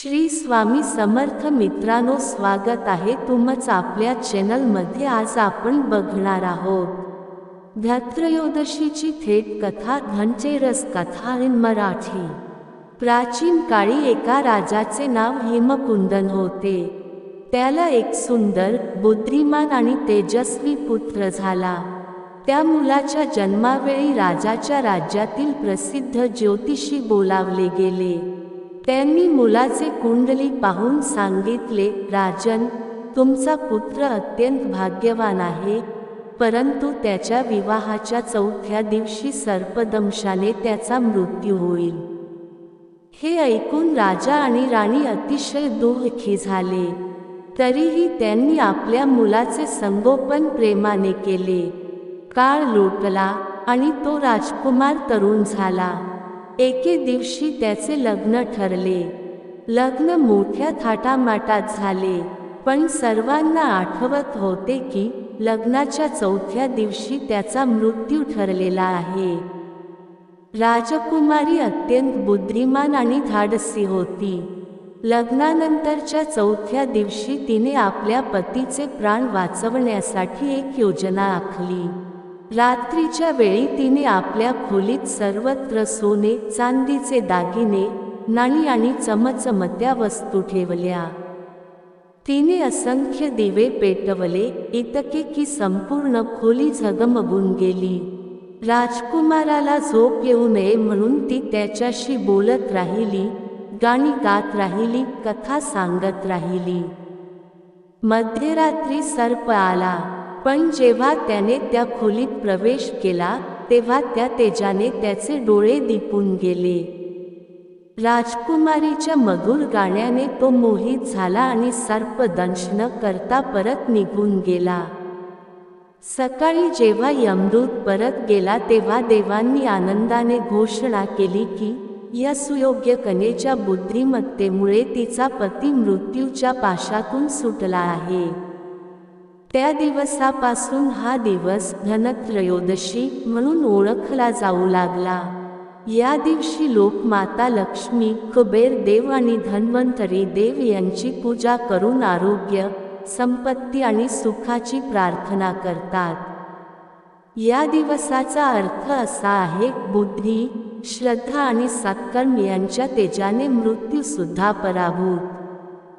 श्री स्वामी समर्थ मित्रांनो स्वागत आहे तुमच आपल्या चॅनलमध्ये. आज आपण बघणार आहोत धत्रयोदशीची थेट कथा धनचेरस कथा इन मराठी. प्राचीन काळी एका राजाचे नाव हेमकुंदन होते. त्याला एक सुंदर बुद्धिमान आणि तेजस्वी पुत्र झाला. त्या मुलाच्या जन्मावेळी राजाच्या राज्यातील प्रसिद्ध ज्योतिषी बोलावले गेले. त्यांनी मुलाचे कुंडली पाहून सांगितले राजन तुमचा पुत्र अत्यंत भाग्यवान आहे. परंतु त्याच्या विवाहाच्या चौथ्या दिवशी सर्पदंशाने त्याचा मृत्यू होईल. हे ऐकून राजा आणि राणी अतिशय दुःखी झाले. तरीही त्यांनी आपल्या मुलाचे संगोपन प्रेमाने केले. काळ लोटला आणि तो राजकुमार तरुण झाला. एके दिवशी त्याचे लग्न ठरले. लग्न मोठ्या थाटामाटात झाले पण सर्वांना आठवत होते की लग्नाच्या चौथ्या दिवशी त्याचा मृत्यू ठरलेला आहे. राजकुमारी अत्यंत बुद्धिमान आणि धाडसी होती. लग्नानंतरच्या चौथ्या दिवशी तिने आपल्या पतीचे प्राण वाचवण्यासाठी एक योजना आखली. रात्रीच्या वेळी तिने आपल्या खोलीत सर्वत्र सोने चांदीचे दागिने नाणी आणि चमचमत्या वस्तू ठेवल्या. तिने असंख्य दिवे पेटवले इतके की संपूर्ण खोली झगमगून गेली. राजकुमाराला झोप येऊ नये म्हणून ती त्याच्याशी बोलत राहिली गाणी गात राहिली कथा सांगत राहिली. मध्यरात्री सर्प आला. पण जेव्हा त्याने त्या खोलीत प्रवेश केला तेव्हा त्या तेजाने त्याचे डोळे दिपून गेले. राजकुमारीच्या मधुर गाण्याने तो मोहित झाला आणि सर्पदंश न करता परत निघून गेला. सकाळी जेव्हा यमदूत परत गेला तेव्हा देवांनी आनंदाने घोषणा केली की या सुयोग्य कनेच्या बुद्धिमत्तेमुळे तिचा पती मृत्यूच्या पाशातून सुटला आहे. त्या दिवसापासून हा दिवस धनत्रयोदशी म्हणून ओळखला जाऊ लागला. या दिवशी लोक माता लक्ष्मी कुबेर देव आणि धन्वंतरी देव यांची पूजा करून आरोग्य संपत्ती आणि सुखाची प्रार्थना करतात. या दिवसाचा अर्थ असा आहे बुद्धी श्रद्धा आणि सत्कर्म यांच्या तेजाने मृत्यूसुद्धा पराभूत.